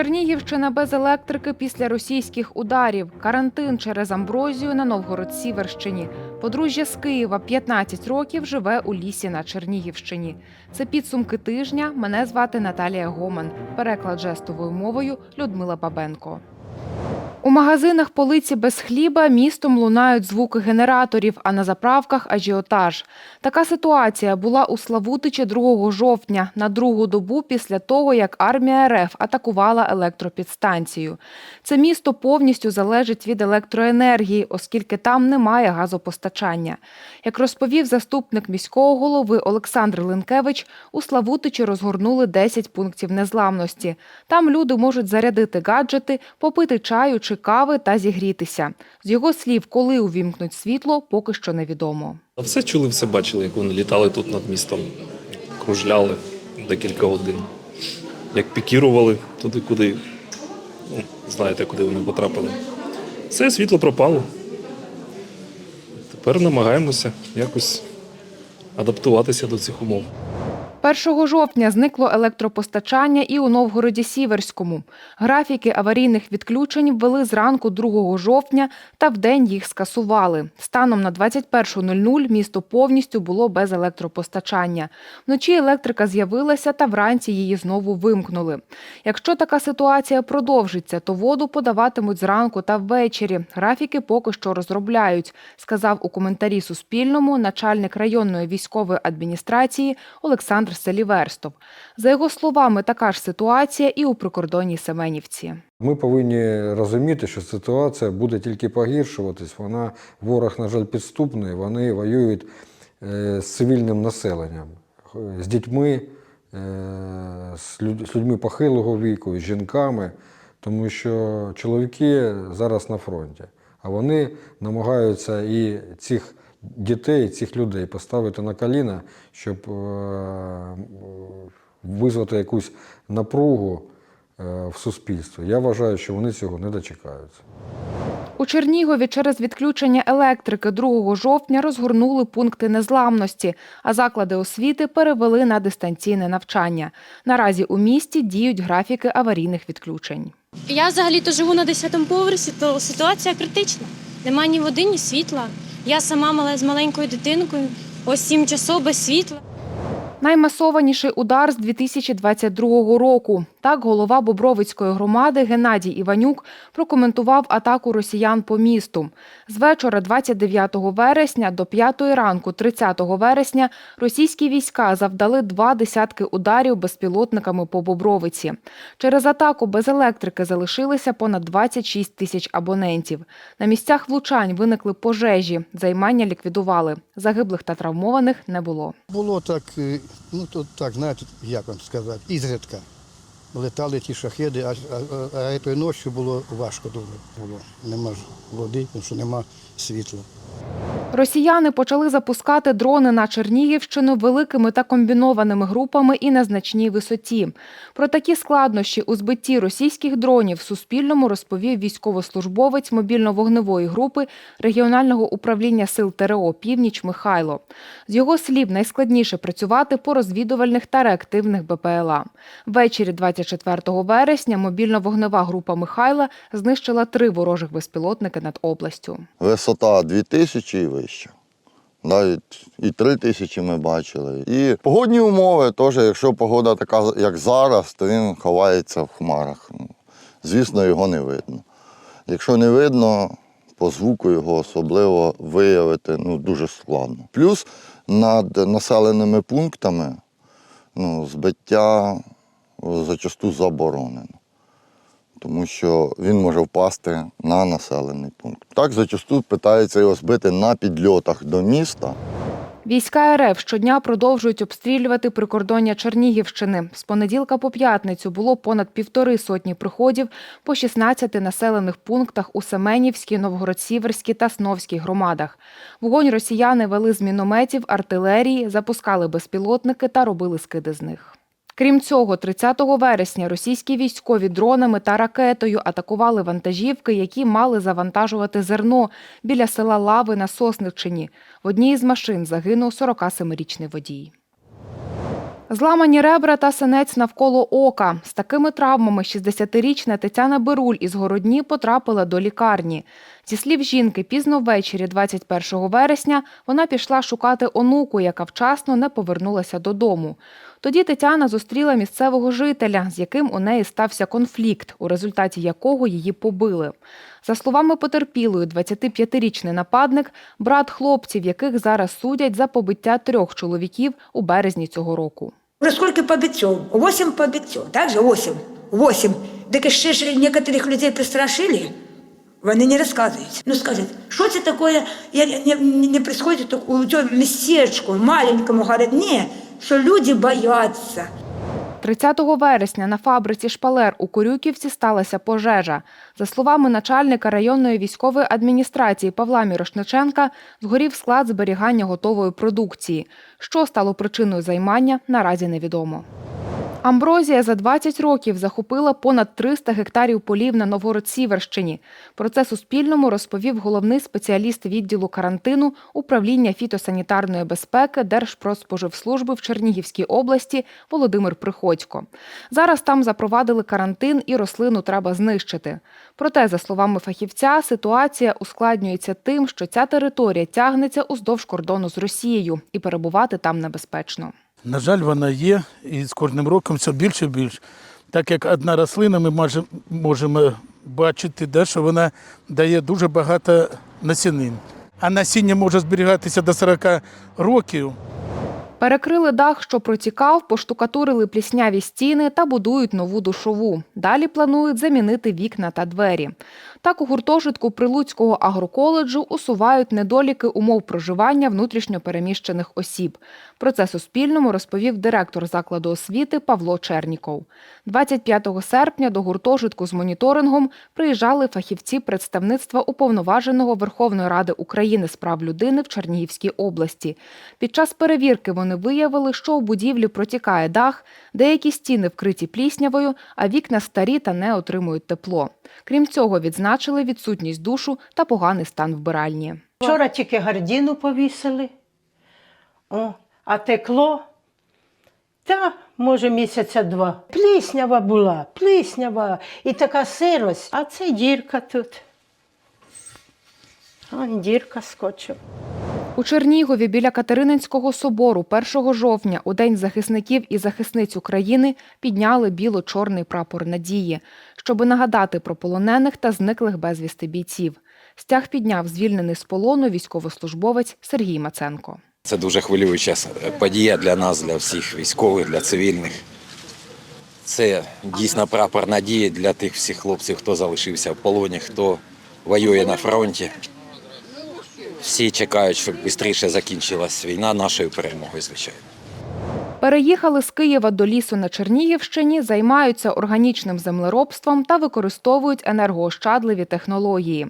Чернігівщина без електрики після російських ударів. Карантин через амброзію на Новгород-Сіверщині. Подружжя з Києва 15 років живе у лісі на Чернігівщині. Це підсумки тижня. Мене звати Наталія Гоман. Переклад жестовою мовою Людмила Бабенко. У магазинах полиці без хліба містом лунають звуки генераторів, а на заправках ажіотаж. Така ситуація була у Славутичі 2 жовтня, на другу добу після того, як армія РФ атакувала електропідстанцію. Це місто повністю залежить від електроенергії, оскільки там немає газопостачання. Як розповів заступник міського голови Олександр Линкевич, у Славутичі розгорнули 10 пунктів незламності. Там люди можуть зарядити гаджети, попити чаю чи кави та зігрітися. З його слів, коли увімкнуть світло, поки що невідомо. Все чули, все бачили, як вони літали тут над містом, кружляли декілька годин. Як пікірували туди, куди, ну, знаєте, куди вони потрапили. Все, світло пропало. Тепер намагаємося якось адаптуватися до цих умов. 1 жовтня зникло електропостачання і у Новгороді Сіверському. Графіки аварійних відключень ввели зранку 2 жовтня та вдень їх скасували. Станом на 21.00 місто повністю було без електропостачання. Вночі електрика з'явилася та вранці її знову вимкнули. Якщо така ситуація продовжиться, то воду подаватимуть зранку та ввечері. Графіки поки що розробляють, сказав у коментарі Суспільному начальник районної військової адміністрації Олександр Селіверстов. За його словами, така ж ситуація і у прикордонній Семенівці. Ми повинні розуміти, що ситуація буде тільки погіршуватись. Вона ворог, на жаль, підступний. Вони воюють е, з цивільним населенням, е, з дітьми, е, з людьми похилого віку, з жінками, тому що чоловіки зараз на фронті, а вони намагаються і цих дітей, цих людей поставити на коліна, щоб е, визвати якусь напругу е, в суспільстві. Я вважаю, що вони цього не дочекаються. У Чернігові через відключення електрики 2 жовтня розгорнули пункти незламності, а заклади освіти перевели на дистанційне навчання. Наразі у місті діють графіки аварійних відключень. Я взагалі-то живу на 10-му поверсі, то ситуація критична. Нема ні води, ні світла. Я сама мала з маленькою дитинкою, ось сім часов без світла. Наймасованіший удар з 2022 року. Так, голова Бобровицької громади Геннадій Іванюк прокоментував атаку росіян по місту. З вечора 29 вересня до 5 ранку 30 вересня російські війська завдали два десятки ударів безпілотниками по Бобровиці. Через атаку без електрики залишилися понад 26 тисяч абонентів. На місцях влучань виникли пожежі, займання ліквідували. Загиблих та травмованих не було. Було так, е, ну то так, знаєте, як вам сказати, ізредка. Летали ті шахеди, а, а, тої ночі було важко дуже. Було. Нема води, тому що нема світла. Росіяни почали запускати дрони на Чернігівщину великими та комбінованими групами і на значній висоті. Про такі складнощі у збитті російських дронів Суспільному розповів військовослужбовець мобільно-вогневої групи регіонального управління сил ТРО Північ Михайло. З його слів, найскладніше працювати по розвідувальних та реактивних БПЛА. Ввечері 24 вересня мобільно-вогнева група Михайла знищила три ворожих безпілотники над областю. Висота 2000 і вище. Навіть і 3000 ми бачили. І погодні умови теж, якщо погода така, як зараз, то він ховається в хмарах. Ну, Звісно, його не видно. Якщо не видно, по звуку його особливо виявити ну, дуже складно. Плюс над населеними пунктами ну, збиття зачасту заборонено тому що він може впасти на населений пункт. Так зачасту питаються його збити на підльотах до міста. Війська РФ щодня продовжують обстрілювати прикордоння Чернігівщини. З понеділка по п'ятницю було понад півтори сотні приходів по 16 населених пунктах у Семенівській, Новгород-Сіверській та Сновській громадах. Вогонь росіяни вели з мінометів, артилерії, запускали безпілотники та робили скиди з них. Крім цього, 30 вересня російські військові дронами та ракетою атакували вантажівки, які мали завантажувати зерно біля села Лави на Сосниччині. В одній із машин загинув 47-річний водій. Зламані ребра та синець навколо ока. З такими травмами 60-річна Тетяна Беруль із Городні потрапила до лікарні. Зі слів жінки, пізно ввечері 21 вересня вона пішла шукати онуку, яка вчасно не повернулася додому. Тоді Тетяна зустріла місцевого жителя, з яким у неї стався конфлікт, у результаті якого її побили. За словами потерпілої, 25-річний нападник – брат хлопців, яких зараз судять за побиття трьох чоловіків у березні цього року. Уже сколько побиттів? Восемь побиттів, так же? Восемь. Восемь. Так ще ж некоторих людей пристрашили, вони не розказують. Ну скажіть, що це таке, я, не, не, не происходит у цьому містечку, маленькому городні, що люди бояться. 30 вересня на фабриці «Шпалер» у Корюківці сталася пожежа. За словами начальника районної військової адміністрації Павла Мірошниченка, згорів склад зберігання готової продукції. Що стало причиною займання, наразі невідомо. Амброзія за 20 років захопила понад 300 гектарів полів на Новгород-Сіверщині. Про це Суспільному розповів головний спеціаліст відділу карантину управління фітосанітарної безпеки Держпродспоживслужби в Чернігівській області Володимир Приходько. Зараз там запровадили карантин і рослину треба знищити. Проте, за словами фахівця, ситуація ускладнюється тим, що ця територія тягнеться уздовж кордону з Росією і перебувати там небезпечно. На жаль, вона є, і з кожним роком все більше і більше. Так як одна рослина, ми може- можемо бачити, де, що вона дає дуже багато насінин. А насіння може зберігатися до 40 років. Перекрили дах, що протікав, поштукатурили плісняві стіни та будують нову душову. Далі планують замінити вікна та двері. Так у гуртожитку Прилуцького агроколеджу усувають недоліки умов проживання внутрішньопереміщених осіб. Про це Суспільному розповів директор закладу освіти Павло Черніков. 25 серпня до гуртожитку з моніторингом приїжджали фахівці представництва уповноваженого Верховної Ради України з прав людини в Чернігівській області. Під час перевірки вони виявили, що у будівлі протікає дах, деякі стіни вкриті пліснявою, а вікна старі та не отримують тепло. Крім цього, відзначили відсутність душу та поганий стан вбиральні. Вчора тільки гардіну повісили, О, а текло. Та, може, місяця два. Пліснява була, пліснява і така сирость. А це дірка тут. А дірка скотчу. У Чернігові біля Катерининського собору 1 жовтня у День захисників і захисниць України підняли біло-чорний прапор надії, щоби нагадати про полонених та зниклих безвісти бійців. Стяг підняв звільнений з полону військовослужбовець Сергій Маценко. Це дуже хвилююча подія для нас, для всіх військових, для цивільних. Це дійсно прапор надії для тих всіх хлопців, хто залишився в полоні, хто воює на фронті. Всі чекають, щоб швидше закінчилась війна нашою перемогою, звичайно. Переїхали з Києва до лісу на Чернігівщині, займаються органічним землеробством та використовують енергоощадливі технології.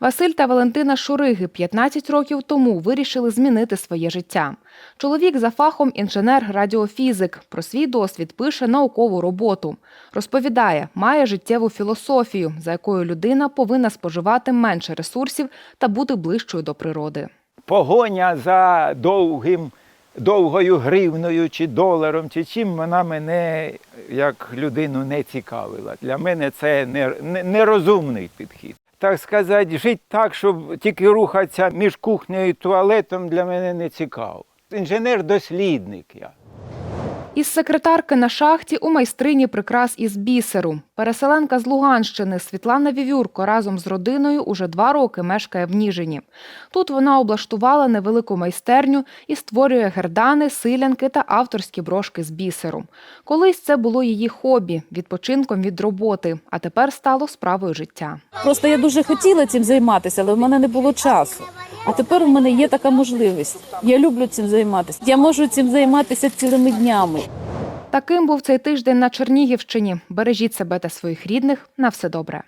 Василь та Валентина Шуриги 15 років тому вирішили змінити своє життя. Чоловік за фахом інженер-радіофізик. Про свій досвід пише наукову роботу. Розповідає, має життєву філософію, за якою людина повинна споживати менше ресурсів та бути ближчою до природи. погоня за довгим, довгою гривною чи доларом, чи чим вона мене як людину не цікавила. Для мене це не- не- нерозумний підхід. Так сказати, жити так, щоб тільки рухатися між кухнею і туалетом, для мене не цікаво. Інженер-дослідник я. Із секретарки на шахті у майстрині прикрас із бісеру. Переселенка з Луганщини Світлана Вівюрко разом з родиною уже два роки мешкає в Ніжині. Тут вона облаштувала невелику майстерню і створює гердани, силянки та авторські брошки з бісеру. Колись це було її хобі, відпочинком від роботи, а тепер стало справою життя. Просто я дуже хотіла цим займатися, але в мене не було часу. А тепер у мене є така можливість. Я люблю цим займатися. Я можу цим займатися цілими днями. Таким був цей тиждень на Чернігівщині. Бережіть себе та своїх рідних. На все добре.